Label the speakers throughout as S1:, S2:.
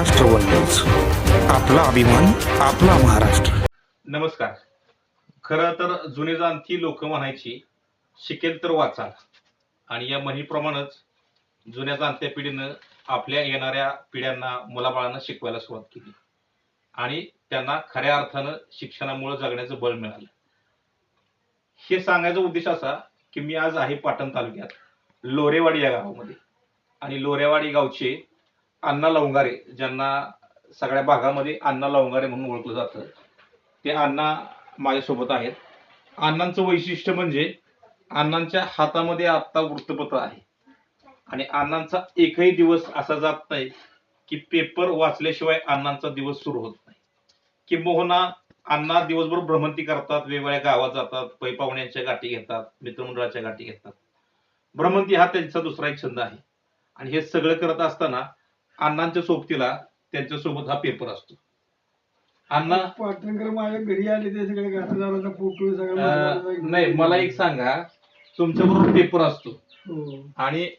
S1: Maharashtra one news आपला अभिमान आपला महाराष्ट्र.
S2: नमस्कार. खरं तर जुने जाणती लोक म्हणायची शिकेल तर वाचाल. आणि या म्हणीप्रमाणेच जुन्या जाणत्या पिढीनं आपल्या येणाऱ्या पिढ्यांना मुलाबाळांना शिकवायला सुरुवात केली. आणि त्यांना खऱ्या अर्थानं शिक्षणामुळे जगण्याचं बळ मिळालं. हे सांगायचा उद्देश असा की मी आज आहे पाटण तालुक्यात लोरेवाडी या गावामध्ये. आणि लोरेवाडी गावचे अण्णा लवंगारे ज्यांना सगळ्या भागामध्ये अण्णा लवंगारे म्हणून ओळखलं जातं ते अण्णा माझ्यासोबत आहेत. अण्णांचं वैशिष्ट्य म्हणजे अण्णांच्या हातामध्ये आत्ता वृत्तपत्र आहे. आणि अण्णांचा एकही दिवस असा जात नाही की पेपर वाचल्याशिवाय अण्णांचा दिवस सुरू होत नाही. किंबहुना अण्णा दिवसभर भ्रमंती करतात वेगवेगळ्या गावात जातात पै पाहुण्यांच्या गाठी घेतात मित्रमंडळाच्या गाठी घेतात. भ्रमंती हा त्यांचा दुसरा एक छंद आहे. आणि हे सगळं करत असताना अण्णांच्या सोबतीला त्यांच्यासोबत हा पेपर असतो. अण्णा
S3: पाटणकर माझ्या घरी आले ते सगळे घातदाराचा फोटो सगळं
S2: नाही मला एक सांगा तुमच्या बरोबर पेपर असतो.
S3: हो.
S2: आणि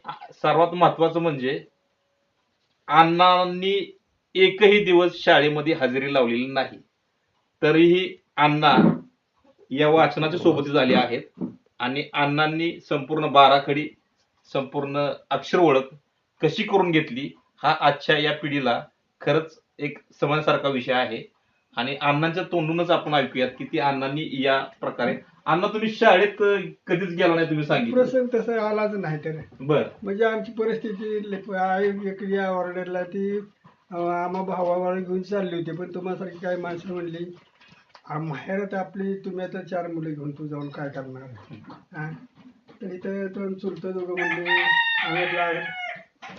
S2: सर्वात महत्वाचं म्हणजे अण्णांनी एकही दिवस शाळेमध्ये हजेरी लावलेली नाही. तरीही अण्णा या वाचनाच्या सोबती झाले आहेत. आणि अण्णांनी संपूर्ण बाराखडी संपूर्ण अक्षर ओळख कशी करून घेतली? हा आजच्या या पिढीला खरंच एक समजण्यासारखा विषय आहे. आणि अण्णांच्या तोंडूनच आपण ऐकूयात की ती अण्णांनी या प्रकारे अण्णा तुम्ही शाळेत कधीच गेला नाही तुम्ही सांगितलं.
S3: प्रसंग तसा आलाच नाही तर
S2: बर.
S3: म्हणजे आमची परिस्थिती लेप- आई एक या ऑर्डरला ती अं, आम्हा भावावाला घेऊन चालली होती पण तुम्हासारखी काही माणसं म्हणली "आ, माहेरात आपली तुम्ही आता चार मुलं घेऊन तू जाऊन काय करणार? हा? तर इथं चुलतं दोघं म्हणले आम्ही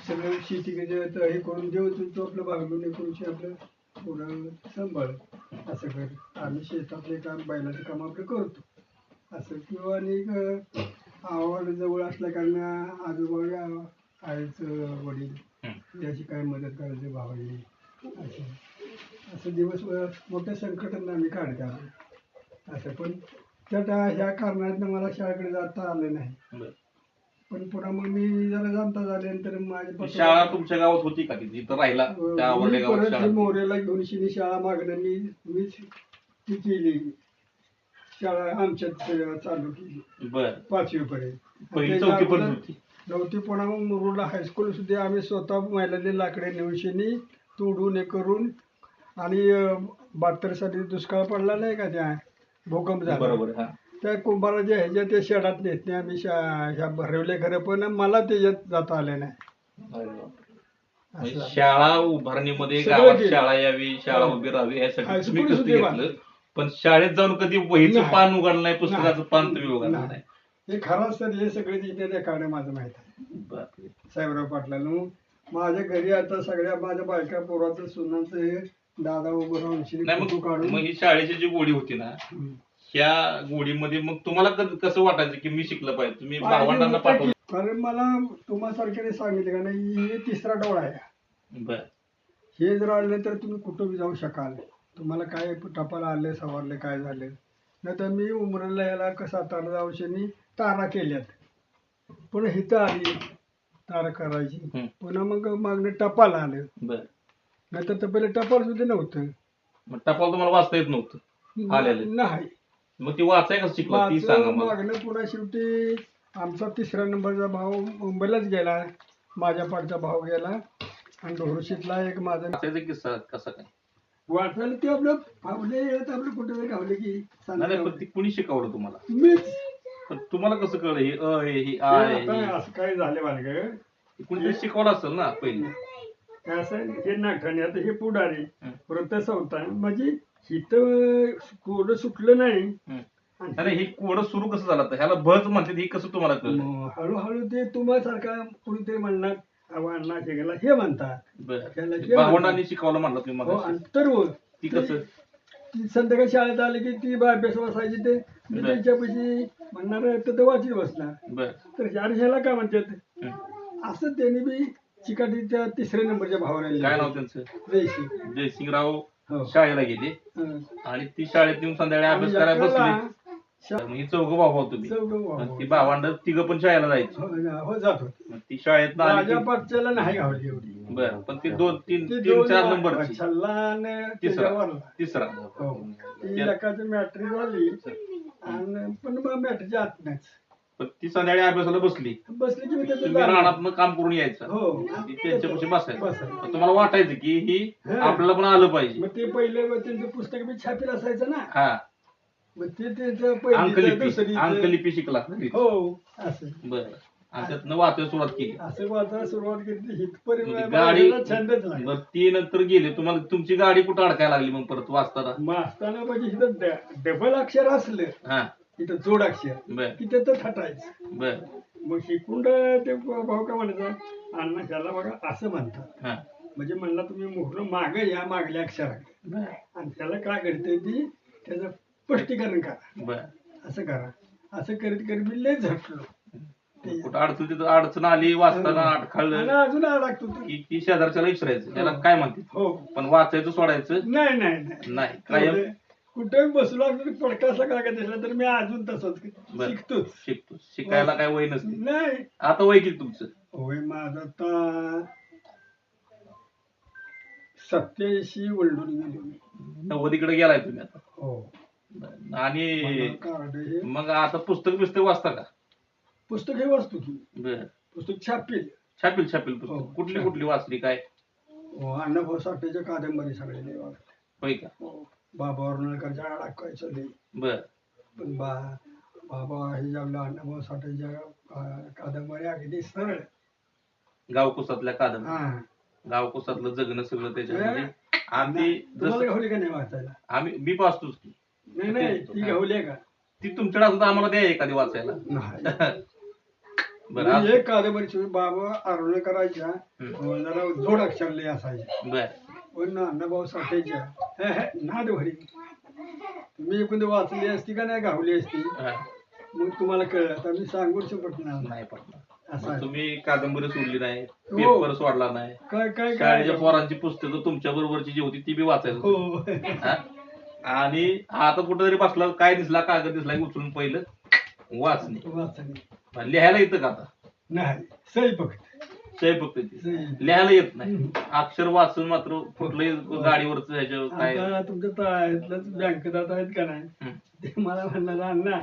S3: सगळं शेती तर हे करून देऊ तू आपलं भागून हे करून शे आपलं थोडं सांभाळ. असं कर. आम्ही शेतातले काम बैलाचं काम आपलं करतो. असं किंवा आणि एक आवड जवळ असल्या कारण आजोबा आईचं वडील याची काय मदत करायची भावाची असं. असं दिवस मोठ्या संकटांना आम्ही काढतो. असं. पण त्यात ह्या कारणातनं मला शाळेकडे जाता आलं नाही. पण पुन्हा मग मी जरा जाणता झाल्यानंतर माझे पप्पा-
S2: शाळा तुमच्या गावात होती का? तिथे राहिला त्या आवडल्या
S3: मी
S2: गावात
S3: परत
S2: शाळा?
S3: ती मोरेला घेऊन शिनी शाळा मागणं मी मीच ती केली. शाळा आमच्यात चालू केली.
S2: बर.
S3: पाचवी पर्यंत
S2: पहिली चौथी पर्यंत होती.
S3: नव्हती पुन्हा मग मुरुडला हायस्कूल सुद्धा आम्ही स्वतः महिलांनी लाकडे नेऊन शिनी तोडून हे करून आणि बहात्तर साली दुष्काळ पडला नाही का त्या? भूकंप झाला.
S2: बरोबर हा.
S3: त्या कुंभाराच्या ह्याच्या त्या शेडात नेत नाही आम्ही शा- ह्या भरवले खरं पण मला त्याच्यात जाता आले नाही
S2: अरे बापरे. म्हणजे
S3: असं.
S2: शाळा उभारणीमध्ये
S3: सगळं
S2: गावात
S3: केलं.
S2: शाळा यावी शाळा
S3: हो.
S2: उभी राहावी यासाठी
S3: हायस्कूल
S2: तुम्ही कष्ट
S3: सुद्धा
S2: घेतलं पण शाळेत जाऊन कधी वहीचं
S3: नाही.
S2: पान उघडलं नाही पुस्तकाचं
S3: नाही.
S2: पान तुम्ही उघडलं
S3: नाही.
S2: नाही
S3: हे खरं असतं हे सगळे तिथे रेखाडे माझं माहीत आहे
S2: बापरे.
S3: साहेबराव पाटलाला मग माझ्या घरी आता सगळ्या माझ्या बायका पोराचं सुनांचं हे दादा उभं राहून शिरी
S2: नाही
S3: फोटो
S2: मग
S3: काढून
S2: ही शाळेची जी गोडी होती ना
S3: हम्म.
S2: ह्या गोडीमध्ये मग तुम्हाला कस- कसं वाटायचं की मी शिकलं पाहिजे? तुम्ही भावंडांना पाठवलं.
S3: कारण मला तुम्हासारख्याने सांगितलं का नाही हे तिसरा डोळा आहे.
S2: बर.
S3: हे जर आलं तर तुम्ही कुठं बी जाऊ शकाल. तुम्हाला काय टपाला आले सवारले काय झाले. नाही तर मी उमरेला याला कसा तारा जाऊशनी तारा केल्यात. पण हिथं आली तारा करायची.
S2: हम्म.
S3: पुन्हा मग मागणे टपाल आलं.
S2: बर.
S3: नाहीतर तर पहिले टपाल सुद्धा नव्हतं.
S2: मग टपाल तुम्हाला वाचता येत नव्हतं. आलेलं.
S3: नाही.
S2: मग ती वाचाय कसं शिकला ती सांगा
S3: माझं
S2: मला.
S3: मागणं पुन्हा शेवटी आमचा तिसऱ्या नंबरचा भाऊ मुंबईलाच गेला माझ्या पाठचा भाऊ गेला आणि ढोरशीतला एक माझा
S2: वाचायचा किस्सा कसा काय?
S3: वाचायला ते आपलं फावले येत आपलं कुठे तरी गावले की
S2: नाही नाही, पण ती कुणी शिकवलं तुम्हाला?
S3: मीच.
S2: पण तुम्हाला कसं कळलं? हे अ हे ही
S3: ते
S2: आ हे,
S3: आता? असं काय झालं मला
S2: कुणीतरी शिकवलं असेल ना पहिले.
S3: काय असं हे नागठाणे आता हे पुढारी.
S2: हं.
S3: परत संवता म्हणजे इथं कोड सुटलं नाही.
S2: अरे हे कोड सुरू कसं झालं आता? ह्याला बज म्हणते हे कसं तुम्हाला कळलं?
S3: मग हळूहळू ते तुम्हासारखा कुणीतरी म्हणणार आव्हाना गेला हे म्हणतात.
S2: बरं.
S3: त्याला जे
S2: भावंडांनी शिकवलं म्हणलं तुम्ही
S3: हो तर
S2: ती कसं?
S3: ती संध्याकाळी शाळेत आली की ती बा अभ्यास बसायची ते. मी
S2: बरं.
S3: त्यांच्यापाशी म्हणणार तर ते वाचीत बसणार.
S2: बर.
S3: तर अरे ह्याला काय म्हणतात? असं त्यांनी बी चिकाटीच्या तिसऱ्या नंबरच्या भावाला
S2: काय नाव त्यांचं?
S3: जयशी
S2: जयसिंगराव
S3: हो
S2: शाळेला गेले.
S3: हं.
S2: आणि ती शाळेत येऊन संध्याकाळी अभ्यास करायला बसली.
S3: शा-
S2: तर मग ही चौघ भाऊ भाऊ तुम्ही. मग ती भावंड तिघं पण शाळेला जायची.
S3: हो हो, जात होते.
S2: मग ती शाळेत आली
S3: माझ्या नाही एवढी.
S2: बर पण ती दोन तीन
S3: ती
S2: तीन
S3: दोन
S2: चार नंबरची.
S3: आणि
S2: तिसरा.
S3: त्याच्यावरला.
S2: तिसरा.
S3: हो. ती एकाची मॅट्रिक झाली आणि पण मग मॅट्रिकच्या आत नाहीच.
S2: पण ती संध्याकाळी अभ्यासाला बसली.
S3: बसली की मी त्याचं
S2: तुम्ही
S3: जाणार.
S2: रानात काम करून यायचं.
S3: हो.
S2: ती त्यांच्यापाशी बसायचं.
S3: बसायचं.
S2: पण तुम्हाला वाटायचं की ही
S3: हा.
S2: आपल्याला पण आलं पाहिजे.
S3: मग ते पहिले मग त्यांचं पुस्तक मी छापील असायचं ना.
S2: हा.
S3: मग ते त्याचं
S2: अंकलिपी. अंकलिपी शिकला
S3: हो. असं.
S2: बर आणि त्यातनं वाचायला सुरुवात केली.
S3: असं वाचायला सुरुवात केली.
S2: म्हणजे
S3: मला
S2: गाडी
S3: मला छंदच लागला
S2: बर ती नंतर गेले. तुम्हाला तुमची गाडी कुठं अडकायला लागली मग परत वाचताना?
S3: मग असताना म्हणजे इथं ड- डबल अक्षर असलं.
S2: हा.
S3: इथं जोड अक्षर.
S2: बर.
S3: की त्याचं थटायचं.
S2: बर.
S3: मग शिकून ते भाऊ काय म्हणायचं? अण्णा त्याला बघा असं म्हणतात.
S2: हा.
S3: म्हणजे म्हणला तुम्ही मोहर माग या मागल्या अक्षराकडे
S2: बर.
S3: आणि त्याला काय घडतंय ती त्याचं स्पष्टीकरण करा.
S2: बर.
S3: असं करा. असं करीत करीत मी लय झटलो.
S2: कुठं अडचण तिथं अडचण आली वाचताना
S3: अजून अडकतो तो.
S2: की की शेजारच्याला विचारायचं. त्याला काय म्हणते?
S3: हो.
S2: पण वाचायचं सोडायचं?
S3: नाही नाही नाही.
S2: नाही. कायम
S3: कुठेही बसलो असलो पडकासा काय दिसला तर मी अजून तसंच
S2: बरं.
S3: शिकतोच.
S2: शिकतो शिकायला काय वय नसते.
S3: नाही.
S2: आता वय किती तुमचं?
S3: होय माझं आता सत्याऐंशी वळडून गेलो मी.
S2: नव्वदीकडे गेलाय तुम्ही आता.
S3: हो.
S2: बरं. आणि
S3: कार्ड हे
S2: मग आता पुस्तक बिस्तक वाचता का?
S3: पुस्तक हे वाचतो की.
S2: बर.
S3: पुस्तक छापील.
S2: छापील छापील
S3: हो.
S2: पुस्तक कुठली कुठली वाचली काय?
S3: हो अण्णाभाऊ साठेच्या कादंबरी सगळे लय वाचले.
S2: होय का?
S3: हो. बाबा वर्णकरच्या अडकायचं लय
S2: बर.
S3: पण बा बाबा हे आपल्या अण्णाभाऊ साठेच्या अं, कादंबरी अगदी सरळ.
S2: गावकुसातल्या कादंबरी
S3: हा.
S2: गावकुसातलं जगणं सगळं त्याच्यामध्ये आम्ही
S3: तुम्हाला
S2: जसं
S3: का नाही वाचायला?
S2: आम्ही मी वाचतोच की.
S3: नाही नाही ती गावली आहे का?
S2: ती तुमच्याकडे असं तर आम्हाला द्या एखादी वाचायला.
S3: नाही.
S2: बरं आज-
S3: एक कादंबरी बाबा आरोळकरांच्या
S2: हम्म.
S3: जोड अक्षर लय असायचे.
S2: बर.
S3: पण अण्णाभाऊ साठेच्या. हे, हे, नाद भरी. तुम्ही एकूण वाचली असती का नाही गावली असती. मग तुम्हाला कळलं आता मी सांगूच शकत नाही असं आहे.
S2: तुम्ही कादंबरी सोडली नाही
S3: हो.
S2: पेपर सोडला नाही.
S3: काय काय
S2: शाळेच्या
S3: काय
S2: पोरांची पुस्तकं तुमच्या बरोबरची जी होती ती बी वाचायचं
S3: हो.
S2: हा? आणि आता कुठेतरी बसला काय दिसला कागद दिसला की उचलून पहिलं वाचणे.
S3: वाचली
S2: लिहायला येतं का आता?
S3: नाही. सही फक्त
S2: सही फक्त ती. लिहायला येत नाही. अक्षर वाचून मात्र कुठलंही गाडीवरच ह्याच्या काय
S3: आता तुमच्या तळातलंच बँकेत आहेत का नाही. ते मला म्हणलं अण्णा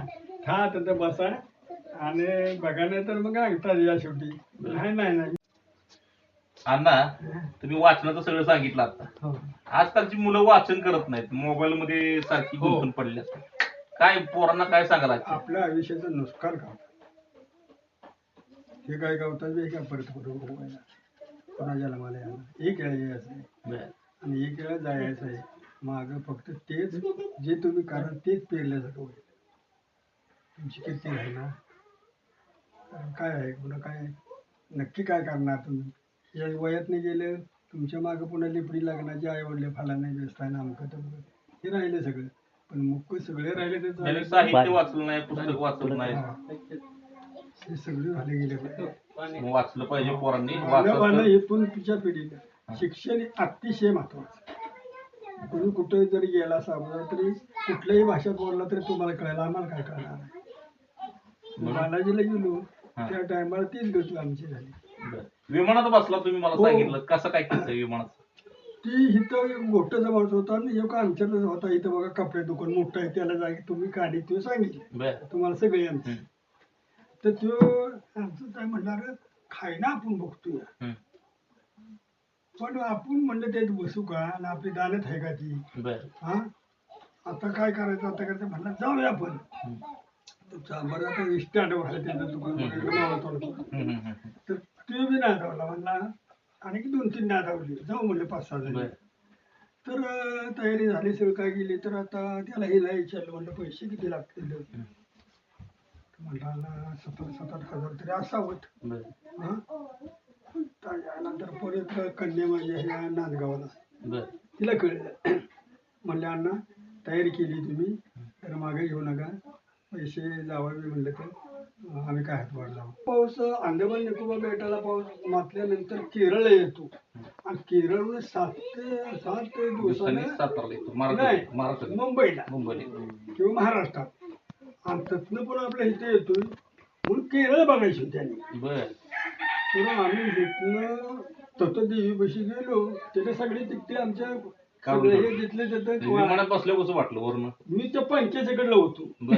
S3: खा तिथं बसा. आणि बघा नाही तर मग अंगठा या शेवटी. नाही नाही नाही.
S2: अण्णा तुम्ही वाचनाचं सगळं सांगितलं आता.
S3: हो.
S2: आजकालची मुलं वाचन करत नाहीत. मोबाईल मध्ये सारखी
S3: हो.
S2: गुंतून पडली असतात काय पोरांना काय सांगायला
S3: आपल्या आयुष्याचं नुसकान गावतात हे काय गावतात हे काय परत कुठं उगवायला कोणाच्या मला यायला? एक वेळा यायचं आहे.
S2: बरं.
S3: आणि एक वेळा जायचं आहे. मागं फक्त तेच जे तुम्ही कारण तेच पेरलं जातं होईल. तुमची किती राहणार कारण काय आहे? पुन्हा काय? नक्की काय करणार तुम्ही? या वयात नाही गेलं तुमच्या मागं पुन्हा लिपडी लागण्याचे आई वडले फाला नाही व्यवस्था ना अमकं तमकं हे राहिलं सगळं. पण मुख सगळे राहिले ते.
S2: साहित्य वाचलं नाही पुस्तक वाचलं नाही.
S3: हा. सगळे झाले गेले
S2: मग वाचलं पाहिजे पोरांनी वाचलं
S3: इथून पुढच्या पिढीला. शिक्षण हे अतिशय महत्वाचं. तुम्ही कुठे जरी गेला सापडला तरी कुठल्याही भाषेत बोलला तरी तुम्हाला कळायला आम्हाला काय कळणार नाही. बालाजीला गेलो. त्या टायमाला तीच गती आमची झाली.
S2: बरं. विमानात बसला तुम्ही मला
S3: हो.
S2: सांगितलं. कसं काय केलं विमानात
S3: ती इथं मोठं जवळच होता आणि एक आमच्यातच होता. इथं बघा कपडे दुकान मोठं आहे त्याला जागी तुम्ही काढी तो सांगितलं.
S2: बर.
S3: तुम्हाला सगळे आमचे.
S2: हम्म.
S3: तर तो काय म्हणणार खायना आपण बघतोय. पण आपण म्हणलं त्यात बसू का? आणि आपली दानत आहे का ती? हा? आता काय करायचं? आता करायचं म्हणलं जाऊया आपण. बरं आता स्टँड व्हायला त्यांचं दुकान. तर ते बी नादावला म्हणला आणि दोन तीन नादावली. जाऊ म्हणले पाच सहा जण. तर तयारी झाली सगळं काय गेली तर आता त्याला हिला विचारलं म्हणलं पैसे किती लागतील? म्हणला सतरा सात आठ हजार तरी असावं.
S2: बर.
S3: तर यानंतर परत कन्या माझ्या ह्या नांदगावला. तिला कळलं. म्हणले अण्णा तयारी केली तुम्ही तर मागे घेऊ नका. पैसे लावावे म्हणलं तर आम्ही काय हात वाढ लावू? पाऊस अंदमान निकोबार बेटाला पाऊस मातल्यानंतर केरळ येतो. आणि केरळ सात ते सात ते
S2: दिवसांनी
S3: मुंबईला.
S2: मुंबईला.
S3: किंवा महाराष्ट्रात. तिथनं पण आपल्या इथे येतोय. म्हणून केरळ बघायची त्यांनी.
S2: बर.
S3: तर आम्ही इथनं तसं देवीपाशी गेलो. तिथे सगळे तिथे आमच्या
S2: काढून
S3: सगळे
S2: ठेवलं.
S3: तिथले तिथे
S2: विमानात बसल्या कसं वाटलं वरून.
S3: मी त्या पंचायतीकडलं होतो.
S2: बर.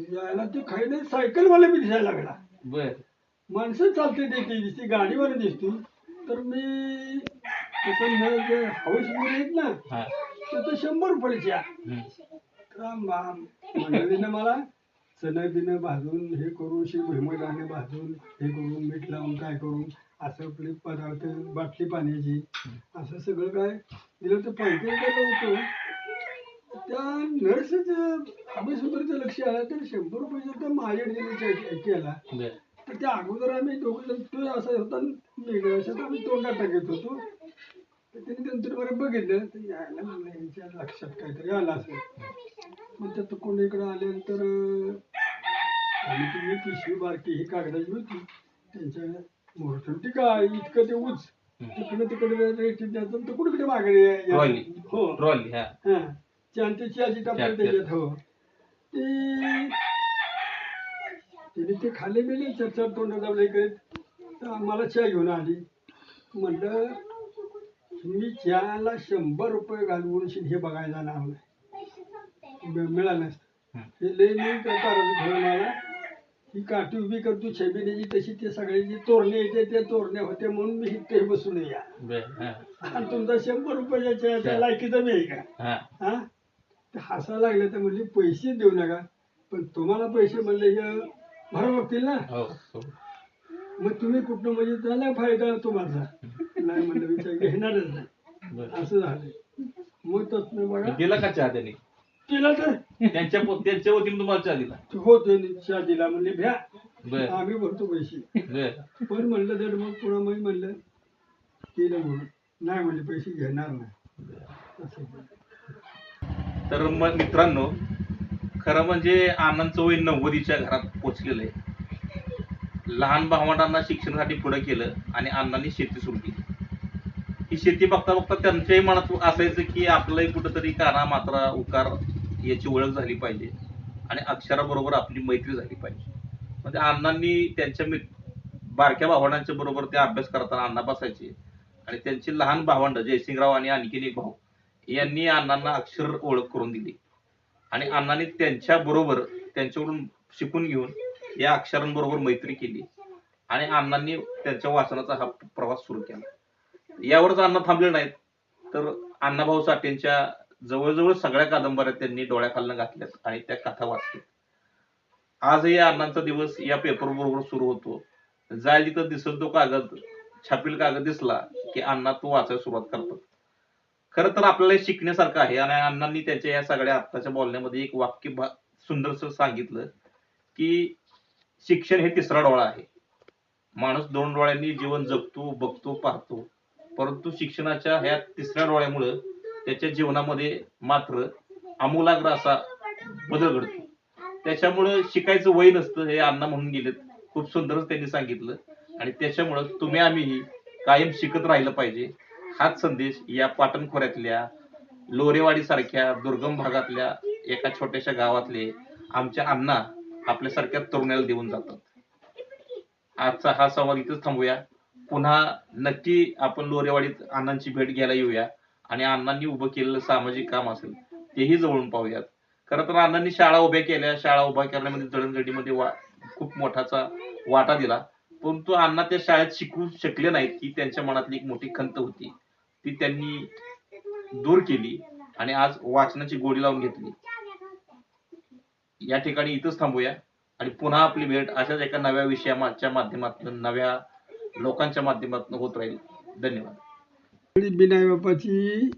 S3: यायला ते खायला सायकलवाला बी दिसायला लागला.
S2: बर.
S3: माणसं चालते ते दिसते गाडीवर दिसते. तर मी तिथं हाऊस आहेत ना
S2: हा.
S3: तिथं शंभर रुपयाच्या
S2: हम्म.
S3: मंडळीनं मला चणं बिणं भाजून हे करून शे भुईमुगाने भाजून हे करून मीठ लावून काय करून असं आपले पदार्थ बाटली पाण्याची असं सगळं काय. दिलं तर पैसे होतं. त्या नर्सचं अभ्यासपत्राचं लक्ष आलं तर शंभर रुपयाचं तर माझ्याकडे केला. तर त्या अगोदर आम्ही दोघं तो असा होता वेगळं असं तर आम्ही तोंडात टाकत होतो. तर त्यांनी नंतर बरं बघितलं तर यायला म्हणलं यांच्या लक्षात काहीतरी आलं असेल. मग त्या कोणी इकडं आल्यानंतर ती एक पिशवी बारकी ही कागदाची होती. त्यांच्या मोठं ती काय इतकं ते उच. तिकडे तिकडे रेट द्यायचं तर कुठे कुठे मागणी. हो.
S2: ट्रॉली हा.
S3: आजी टाकली त्याच्यात हो. ती तिने ते खाल्ले बिले चरचर तोंड दाबले करीत तर आम्हाला चहा घेऊन आली. म्हणलं मी चहाला शंभर रुपये घालवून हे बघायला मि- मिळालं
S2: हम्म.
S3: हे. लय मी मला ही काठी उभी करतो छबिनीची तशी ते सगळ्याची तोरणे येते ते तोरणे होते म्हणून मी इथे बसून या. आणि तुमचा शंभर रुपयाच्या लायकीचा मी आहे का?
S2: हा.
S3: ते हसायला लागले तर म्हणले पैसे देऊ नका. पण तुम्हाला पैसे म्हणले हे भरा बघतील ना?
S2: हो हो.
S3: मग तुम्ही कुठं म्हणजे त्याला फायदा तुम्हाला. नाही म्हणलं विचार घेणारच नाही. असं झालं. मग तसं बघा.
S2: दिला का चहा त्यांनी?
S3: तिला तर.
S2: त्यांच्या पो- त्यांच्या वतीने तुम्हाला चहा दिला.
S3: होते चहा दिला म्हणले भ्या
S2: बर.
S3: आम्ही भरतो पैसे.
S2: बर.
S3: पण म्हणलं तर मग पुन्हा मग म्हणलं केलं म्हणून. नाही म्हणले पैसे घेणार नाही. असं
S2: तर मग मित्रांनो खरं म्हणजे आनंदचं वय नव्वदीच्या घरात पोचलेलं आहे. लहान भावंडांना शिक्षणासाठी पुढे केलं आणि अण्णांनी शेती सुरू केली. ही शेती बघता बघता त्यांच्याही मनात असायचं की आपलंही कुठंतरी काना मात्रा उकार याची ओळख झाली पाहिजे. आणि अक्षराबरोबर आपली मैत्री झाली पाहिजे. म्हणजे अण्णांनी त्यांच्या मित बारक्या भावंडांच्या बरोबर ते अभ्यास करताना अण्णा बसायचे. आणि त्यांची लहान भावंड जयसिंगराव आणि आणखीन एक भाऊ यांनी अण्णांना अक्षर ओळख करून दिली. आणि अण्णांनी त्यांच्या बरोबर त्यांच्याकडून शिकून घेऊन या अक्षरांबरोबर मैत्री केली. आणि अण्णांनी त्यांच्या वाचनाचा हा प्रवास सुरू केला. यावरच अण्णा थांबले नाहीत. तर अण्णाभाऊ साठेंच्या जवळजवळ सगळ्या कादंबऱ्या त्यांनी डोळ्याखालनं घातल्यात आणि त्या कथा वाचल्या आजही अण्णांचा दिवस या पेपर बरोबर सुरू होतो. जाय जिथं दिसत तो कागद छापील कागद दिसला की अण्णा तो वाचायला सुरुवात करतात. खर तर आपल्याला शिकण्यासारखं आहे आणि अण्णांनी त्यांच्या या सगळ्या आत्ताच्या बोलण्यामध्ये एक वाक्य सुंदरस सांगितलं की शिक्षण हे तिसरा डोळा आहे. माणूस दोन डोळ्यांनी जीवन जगतो बघतो पाहतो. परंतु शिक्षणाच्या ह्या तिसऱ्या डोळ्यामुळं त्याच्या जीवनामध्ये मात्र आमूलाग्र असा बदल घडतो. त्याच्यामुळं शिकायचं वय नसतं हे अण्णा म्हणून गेलेत. खूप सुंदरच त्यांनी सांगितलं. आणि त्याच्यामुळं तुम्ही आम्ही कायम शिकत राहिलं पाहिजे. हाच संदेश या पाटण खोऱ्यातल्या लोरेवाडी सारख्या दुर्गम भागातल्या एका छोट्याशा गावातले आमच्या अण्णा आपल्यासारख्या तरुणाला देऊन जातात. आजचा हा संवाद इथंच थांबूया. पुन्हा नक्की आपण लोरेवाडीत अण्णांची भेट घ्यायला येऊया. आणि अण्णांनी उभं केलेलं सामाजिक काम असेल तेही जवळून पाहूयात. खरं तर अण्णांनी शाळा उभ्या केल्या शाळा उभ्या करण्यामध्ये जळणघडीमध्ये वा खूप मोठाचा वाटा दिला. परंतु अण्णा त्या शाळेत शिकू शकले नाहीत ही त्यांच्या मनातली एक मोठी खंत होती. ती त्यांनी दूर केली आणि आज वाचनाची गोडी लावून घेतली. या ठिकाणी इथंच थांबूया आणि पुन्हा आपली भेट अशाच एका नव्या विषयाच्या माध्यमातून नव्या लोकांच्या माध्यमातून होत राहील. धन्यवाद.
S3: રાખડી બનાવ્યા પછી